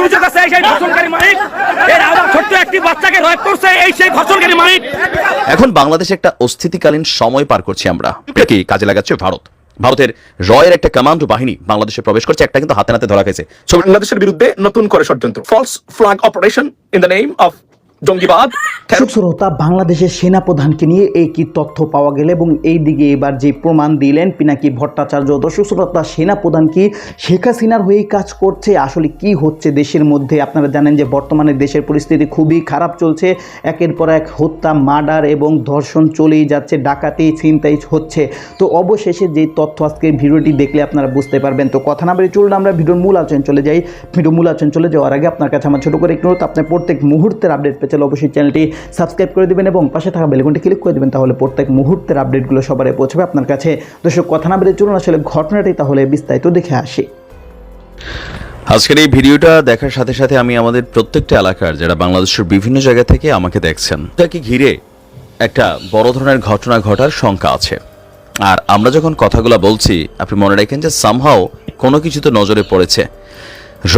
অভিযোগ আছে এই সেই ধর্ষণকারী মালিক এর আবার ছোট্ট একটি বাচ্চাকে রয়েপ করছে এই সেই ধর্ষণকারী মালিক এখন বাংলাদেশে একটা অস্থিতিকালীন সময় পার করছি আমরা। এটা কি কাজে লাগাচ্ছে ভারত। ভারতের রয়ের একটা কমান্ডো বাহিনী বাংলাদেশে প্রবেশ করছে একটা কিন্তু হাতে নাতে ধরা গেছে বাংলাদেশের বিরুদ্ধে নতুন করে ষড়যন্ত্র। False flag operation in the name of জঙ্গিবাদ সুশ্রোতা বাংলাদেশের সেনাপ্রধানকে নিয়ে এই কি তথ্য পাওয়া গেল এবং এই দিকে এবার যে প্রমাণ দিলেন পিনাকি ভট্টাচার্য দর্শক শ্রোতা সেনাপ্রধান কি শেখ হাসিনার হয়েই কাজ করছে? আসলে কি হচ্ছে দেশের মধ্যে? আপনারা জানেন যে বর্তমানে দেশের পরিস্থিতি খুবই খারাপ চলছে। একের পর এক হত্যা মার্ডার এবং ধর্ষণ চলেই যাচ্ছে ডাকাতি ছিনতাই হচ্ছে। তো অবশেষে যে তথ্য আজকে ভিডিওটি দেখলে আপনারা বুঝতে পারবেন। তো কথা না বেরিয়ে চলুন আমরা ভিডিওর মূল আলোচনা চলে যাই। ভিডিও মূল আলোচনা চলে যাওয়ার আগে আপনার কাছে আমার ছোটো করে একটু অনুরোধ, আপনি প্রত্যেক মুহূর্তের আপডেট চাইলে অবশ্যই চ্যানেলটি সাবস্ক্রাইব করে দেবেন এবং পাশে থাকা বেলকনটি ক্লিক করে দেবেন, তাহলে প্রত্যেক মুহূর্তের আপডেটগুলো সবারই পৌঁছবে আপনার কাছে। দর্শক, কথা না বেরিয়ে চলুন, আসলে ঘটনাটি তাহলে বিস্তারিত দেখে আসি। আজকের এই ভিডিওটা দেখার সাথে সাথে আমি আমাদের প্রত্যেকটা এলাকার, যারা বাংলাদেশের বিভিন্ন জায়গা থেকে আমাকে দেখছেন, তাকে ঘিরে একটা বড় ধরনের ঘটনা ঘটার শঙ্কা আছে। আর আমরা যখন কথাগুলো বলছি, আপনি মনে রাখেন যে সামহাও কোনো কিছু তো নজরে পড়েছে। র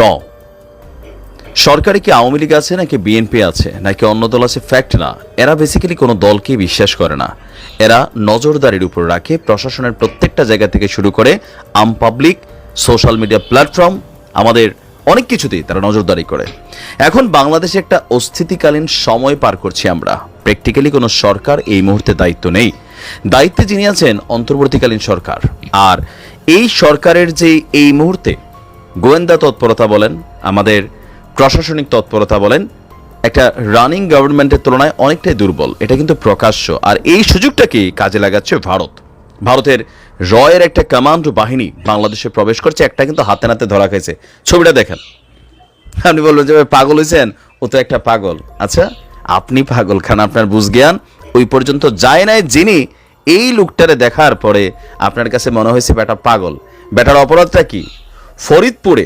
সরকারে কি আওয়ামী লীগ আছে নাকি বিএনপি আছে? নাকি অন্য দল আছে? ফ্যাক্ট না। এরা বেসিক্যালি কোনো দলকে বিশ্বাস করে না। এরা নজরদারির উপর রাখে, প্রশাসনের প্রত্যেকটা জায়গা থেকে শুরু করে আম পাবলিক সোশ্যাল মিডিয়া প্ল্যাটফর্ম আমাদের অনেক কিছুতেই তারা নজরদারি করে। এখন বাংলাদেশে একটা অস্থিতিকালীন সময় পার করছি আমরা। প্র্যাকটিক্যালি কোনো সরকার এই মুহূর্তে দায়িত্ব নেই। দায়িত্বে যিনি আছেন, অন্তর্বর্তীকালীন সরকার। আর এই সরকারের যে এই মুহূর্তে গোয়েন্দা তৎপরতা বলেন, আমাদের প্রশাসনিক তৎপরতা বলেন, একটা রানিং গভর্নমেন্টের তুলনায় অনেকটাই দুর্বল। এটা কিন্তু প্রকাশ্য। আর এই সুযোগটাকেই কাজে লাগাচ্ছে ভারত? ভারতের রয়ের একটা কমান্ড বাহিনী বাংলাদেশে প্রবেশ করছে, একটা কিন্তু হাতে নাতে ধরা খাইছে। ছবিটা দেখেন। আপনি বলবেন যে পাগল হয়েছেন ও তো একটা পাগল। আচ্ছা আপনি পাগল খান আপনার বুঝ জ্ঞান ওই পর্যন্ত যায় নাই যিনি এই লোকটারে দেখার পরে আপনার কাছে মনে হয়েছে, বেটা পাগল। বেটার অপরাধটা কি? ফরিদপুরে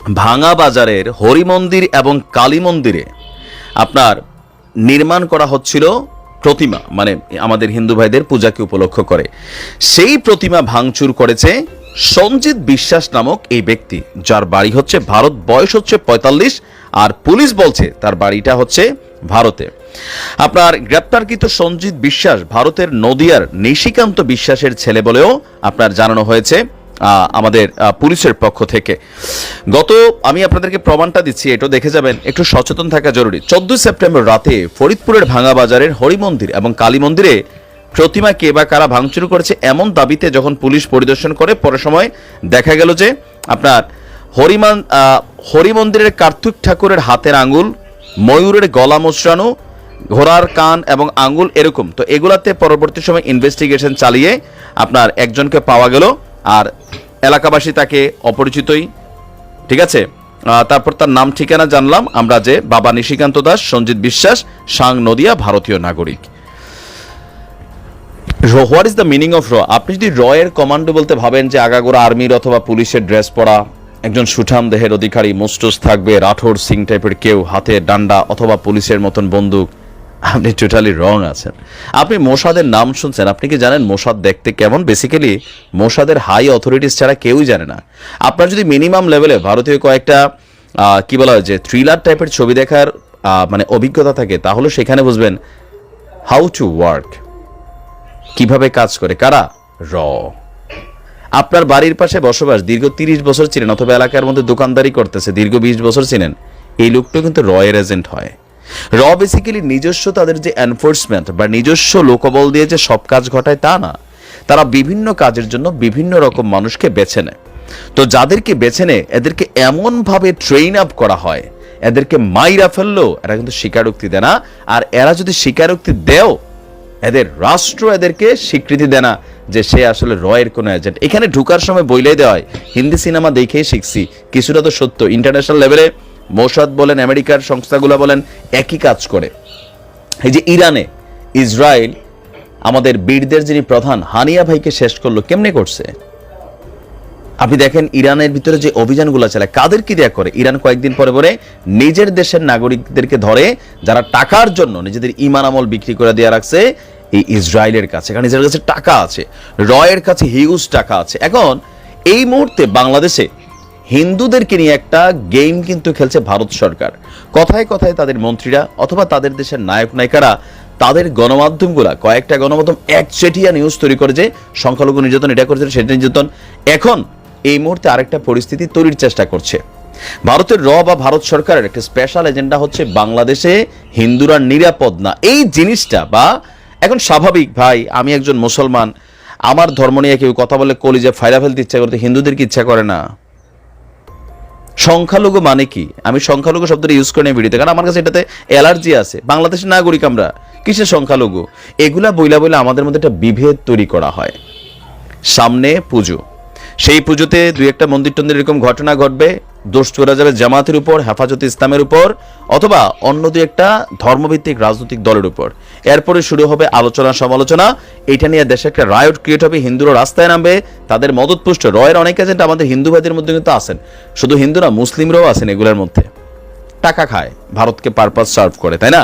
ভাঙা বাজারের হরি মন্দির এবং কালী মন্দিরে আপনার নির্মাণ করা হচ্ছিল প্রতিমা মানে আমাদের হিন্দু ভাইদের পূজাকে উপলক্ষ করে। সেই প্রতিমা ভাঙচুর করেছে সঞ্জিত বিশ্বাস নামক এই ব্যক্তি, যার বাড়ি হচ্ছে ভারত, বয়স হচ্ছে পঁয়তাল্লিশ, আর পুলিশ বলছে তার বাড়িটা হচ্ছে ভারতে। আপনার গ্রেপ্তারকৃত সঞ্জিত বিশ্বাস ভারতের নদিয়ার নিশিকান্ত বিশ্বাসের ছেলে বলেও আপনার জানানো হয়েছে। আমাদের পুলিশের পক্ষ থেকে। গত আমি আপনাদেরকে প্রমাণটা দিচ্ছি এটা দেখে যাবেন একটু সচেতন থাকা জরুরি। চোদ্দই সেপ্টেম্বর রাতে ফরিদপুরের ভাঙা বাজারের হরি মন্দির এবং কালী মন্দিরে প্রতিমা কে বা কারা ভাঙচুর করেছে এমন দাবিতে যখন পুলিশ পরিদর্শন করে পরে সময় দেখা গেল যে আপনার হরিমান আহ, হরি মন্দিরের কার্তিক ঠাকুরের হাতের আঙ্গুল ময়ূরের গলা মোচড়ানো ঘোড়ার কান এবং আঙুল এরকম। তো এগুলাতে পরবর্তী সময় ইনভেস্টিগেশন চালিয়ে আপনার একজনকে পাওয়া গেল। আর এলাকাবাসী তাকে অপরিচিতই, ঠিক আছে? তারপর তার নাম, ঠিকানা জানলাম আমরা যে বাবা নিশিকান্ত দাস, সঞ্জিত বিশ্বাস, সাং নদিয়া, ভারতীয় নাগরিক। What is the meaning of র? আপনি যদি র এর কমান্ডো বলতে ভাবেন যে আগাগোড়া আর্মির অথবা পুলিশের ড্রেস পরা একজন সুঠাম দেহের অধিকারী, মুস্টুস থাকবে, রাঠোর সিং টাইপের কেউ, হাতে ডান্ডা অথবা পুলিশের মতন বন্দুক আপনি টোটালি রং আছেন। আপনি মোসাদের নাম শুনছেন, আপনি কি জানেন মোসাদ দেখতে কেমন? বেসিক্যালি মোসাদের হাই অথরিটিস ছাড়া কেউই জানে না। আপনার যদি মিনিমাম লেভেলে ভারতীয় কয়েকটা কি বলা হয় যে থ্রিলার টাইপের ছবি দেখার মানে অভিজ্ঞতা থাকে, তাহলে সেখানে বুঝবেন হাউ টু ওয়ার্ক কীভাবে কাজ করে, কারা? র আপনার বাড়ির পাশে বসবাস দীর্ঘ তিরিশ বছর ছিলেন অথবা এলাকার মধ্যে দোকানদারি করতেছে, দীর্ঘ বিশ বছর ছিলেন এই লোকটা কিন্তু রয়ের এজেন্ট হয়। র বেসিক্যালি নিজস্ব তাদের যে এনফোর্সমেন্ট বা নিজস্ব লোকবল দিয়ে যে সব কাজ ঘটায় তা না, তারা বিভিন্ন কাজের জন্য বিভিন্ন রকম মানুষকে বেছে নেয়। তো যাদেরকে বেছে নেয়, এদেরকে এমনভাবে ট্রেন আপ করা হয়, এদেরকে মাইরা ফেললেও এরা কিন্তু স্বীকারোক্তি দেয় না। আর এরা যদি স্বীকারোক্তি দেও, এদের রাষ্ট্র এদেরকে স্বীকৃতি দেয় না যে সে আসলে রয়ের কোনো এজেন্ট এখানে ঢুকার সময় বইলেই দেওয়া হয়, হিন্দি সিনেমা দেখেই শিখছি, কিছুটা তো সত্য। ইন্টারন্যাশনাল লেভেলে মোসাদ বলেন, আমেরিকার সংস্থাগুলো বলেন, একই কাজ করে। এই যে ইরানে ইসরায়েল, আমাদের বীরদের যিনি প্রধান, হানিয়া ভাইকে শেষ করল, কেমনে করছে? আপনি দেখেন, ইরানের ভিতরে যে অভিযানগুলো চালায়, কাদের কি দেয়া করে? ইরান কয়েকদিন পরে পরে নিজের দেশের নাগরিকদেরকে ধরে, যারা টাকার জন্য নিজেদের ইমান আমল বিক্রি করে দেওয়া রাখছে, এই ইসরায়েলের কাছে। কারণ ইসরায়েলের কাছে টাকা আছে, রয়ের কাছে হিউজ টাকা আছে। এখন, এই মুহূর্তে বাংলাদেশে হিন্দুদেরকে নিয়ে একটা গেম কিন্তু খেলছে ভারত সরকার। কথায় কথায় তাদের মন্ত্রীরা অথবা তাদের দেশের নায়ক নায়িকারা তাদের গণমাধ্যমগুলা, কয়েকটা গণমাধ্যম একচেটিয়া নিউজ তৈরি করে যে সংখ্যালঘু নির্যাতন এটা করেছে সেটা নির্যাতন। এখন এই মুহূর্তে আরেকটা পরিস্থিতি তৈরির চেষ্টা করছে। ভারতের র বা ভারত সরকারের একটা স্পেশাল এজেন্ডা হচ্ছে বাংলাদেশে হিন্দুরা নিরাপদ না। এই জিনিসটা বা এখন স্বাভাবিক, ভাই, আমি একজন মুসলমান, আমার ধর্ম নিয়ে কেউ কথা বলে কলিজে ফায়রা ফেলতে ইচ্ছা করতে হিন্দুদেরকে ইচ্ছা করে না? সংখ্যালঘু মানে কি? আমি সংখ্যালঘু শব্দটা ইউজ করি ভিডিওতে কারণ আমার কাছে এটাতে অ্যালার্জি আছে। বাংলাদেশের নাগরিক আমরা, কিসের সংখ্যালঘু? এগুলা বইলা বইলা আমাদের মধ্যে একটা বিভেদ তৈরি করা হয়। সামনে পুজো। সেই পুজোতে দুই একটা মন্দির টন্দির এরকম ঘটনা ঘটবে। দোষ চোরা যাবে জামাতের উপর, হেফাজত ইসলামের উপর, অথবা অন্য দুই একটা ধর্মভিত্তিক রাজনৈতিক দলের উপর। এরপরে শুরু হবে আলোচনা, সমালোচনা। এটা নিয়ে দেশে একটা রায়ট ক্রিয়েট হবে, হিন্দুরা রাস্তায় নামবে, তাদের মদতপুষ্ট। রয়ের অনেক এজেন্ট আমাদের হিন্দু ভাইদের মধ্যে কিন্তু আসেন শুধু হিন্দুরা, মুসলিমরাও আছেন এগুলোর মধ্যে। টাকা খায়, ভারতকে পারপাস সার্ভ করে, তাই না?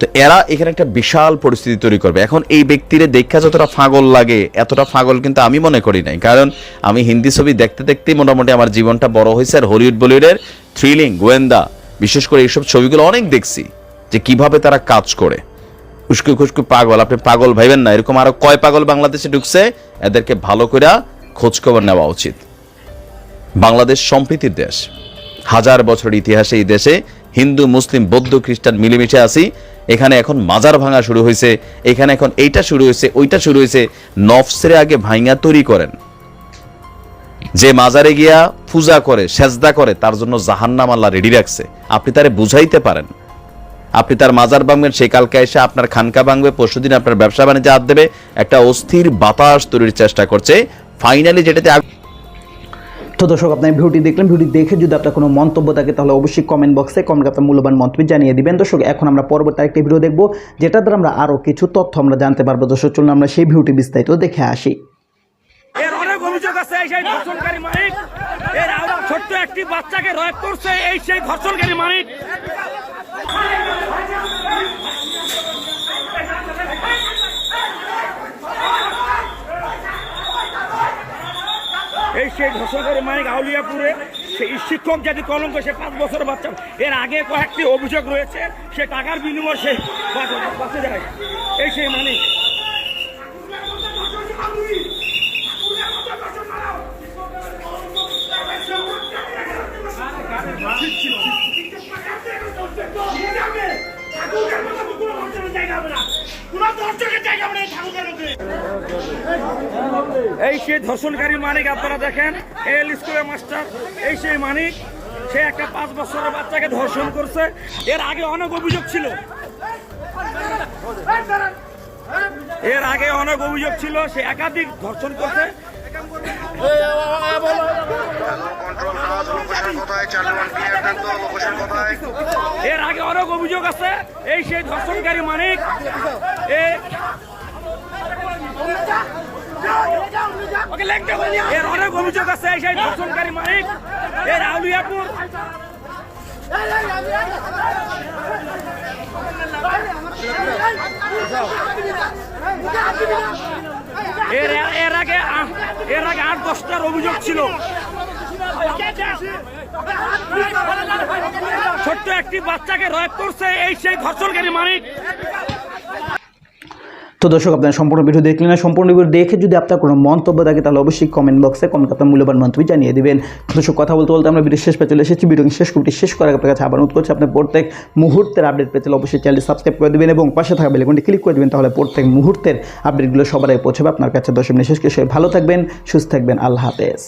তো এরা এখানে একটা বিশাল পরিস্থিতি তৈরি করবে। এখন এই ব্যক্তিরে দেখা যতটা ফাগল লাগে, এতটা ফাগল কিন্তু আমি মনে করি নাই। কারণ আমি হিন্দি ছবি দেখতে দেখতেই মোটামুটি আমার জীবনটা বড় হয়েছে আর হলিউড, বলিউডের থ্রিলিং গোয়েন্দা, বিশেষ করে এইসব ছবিগুলো অনেক দেখছি যে কীভাবে তারা কাজ করে। উস্কু খুস্কু পাগল, আপনি পাগল ভাইবেন না, এরকম আরও কয় পাগল বাংলাদেশে ঢুকছে, এদেরকে ভালো করে খোঁজখবর নেওয়া উচিত। বাংলাদেশ সম্প্রীতির দেশ। হাজার বছর ইতিহাসে এই দেশে হিন্দু, মুসলিম, বৌদ্ধ, খ্রিস্টান মিলেমিশে আছি। এখানে এখন মাজার ভাঙা শুরু হয়েছে। এখানে এখন এইটা শুরু হয়েছে, ওইটা শুরু হয়েছে। নফসেরে আগে ভাইঙা তৈরি করেন। যে মাজারে গিয়া পূজা করে, সেজদা করে, তার জন্য জাহান্নাম আল্লাহ রেডি রাখছে। আপনি তারে বুঝাইতে পারেন। আপনি তার মাজার ভাঙবেন, সে কালকে এসে আপনার খানকা ভাঙবে, পরশুদিন আপনার ব্যবসা বাণিজ্যে হাত দেবে। একটা অস্থির বাতাস তৈরির চেষ্টা করছে। ফাইনালি যেটাতে তো দর্শক, আপনার ভিডিওটি দেখলেন ভিডিও দেখে যদি আপনার কোনো মন্তব্য থাকে, তাহলে অবশ্যই কমেন্ট বক্সে কমেন্ট আপনার মূল্যবান মন্তব্য জানিয়ে দিবেন। দর্শক, এখন আমরা পরবর্তী আরেকটি ভিডিও দেখব যেটা দ্বারা আমরা আরও কিছু তথ্য আমরা জানতে পারব। দর্শক, চলুন আমরা সেই ভিডিওটি বিস্তারিত দেখে আসি। এর অনেক অভিযোগ আছে, এই সেই ধর্ষণকারী মালিক। এর ছোট্ট একটি বাচ্চাকে রয়েপ করছে, এই সেই ধর্ষণকারী মালিক। এই সেই ধর্ষণকারী মানে আউলিয়াপুরে সেই শিক্ষক জাতি কলঙ্ক, সে পাঁচ বছর বাচ্চা। এর আগে কয়েকটি অভিযোগ রয়েছে, সে টাকার বিনিময়ে সে বাঁচে- যায়। এই সেই মালিক এই সেই ধর্ষণকারী মানিক আপনারা দেখেন এল স্কুলের মাস্টার এই সেই মানিক, সে একটা পাঁচ বছরের বাচ্চাকে ধর্ষণ করছে। এর আগে অনেক অভিযোগ ছিল। এর আগে অনেক অভিযোগ ছিল, সে একাধিক ধর্ষণ করছে। এর আগে অনেক অভিযোগ আছে, এই সেই ধর্ষণকারী মানিক এর অনেক অভিযোগ আছে সেই ধর্ষণকারী মানিক এর আউলিয়াপুর এর এর আগে এর আগে আট দশটার অভিযোগ ছিল। ছোট্ট একটি বাচ্চাকে রয়েপ করছে এই সেই ধর্ষণকারী মানিক তো দর্শক, আপনারা সম্পূর্ণ ভিডিও দেখলেন না, সম্পূর্ণ ভিডিও দেখে যদি আপনার কোনো মন্তব্য থাকে, তাহলে অবশ্যই কমেন্ট বক্সে কমেন্ট আপনার মূল্যবান মন্তব্য জানিয়ে দেবেন। দর্শক, কথা বলতে বলতে আমরা ভিডিও শেষ পেয়ে চলে এসেছি। ভিডিও শেষ করতে শেষ করার আপনার কাছে আবার অনুরোধ করছি আপনার প্রত্যেক মুহূর্তের আপডেট পেতে অবশ্যই চ্যানেল সাবস্ক্রাইব করে দেবেন এবং পাশে থাকা বেলেকনটি ক্লিক করে দেবেন, তাহলে প্রত্যেক মুহূর্তের আপডেটগুলো সবার আগে পৌঁছাবে। আপনার কাছে দর্শক শেষ করে ভালো থাকবেন, সুস্থ থাকবেন, আল্লাহ হাফেজ।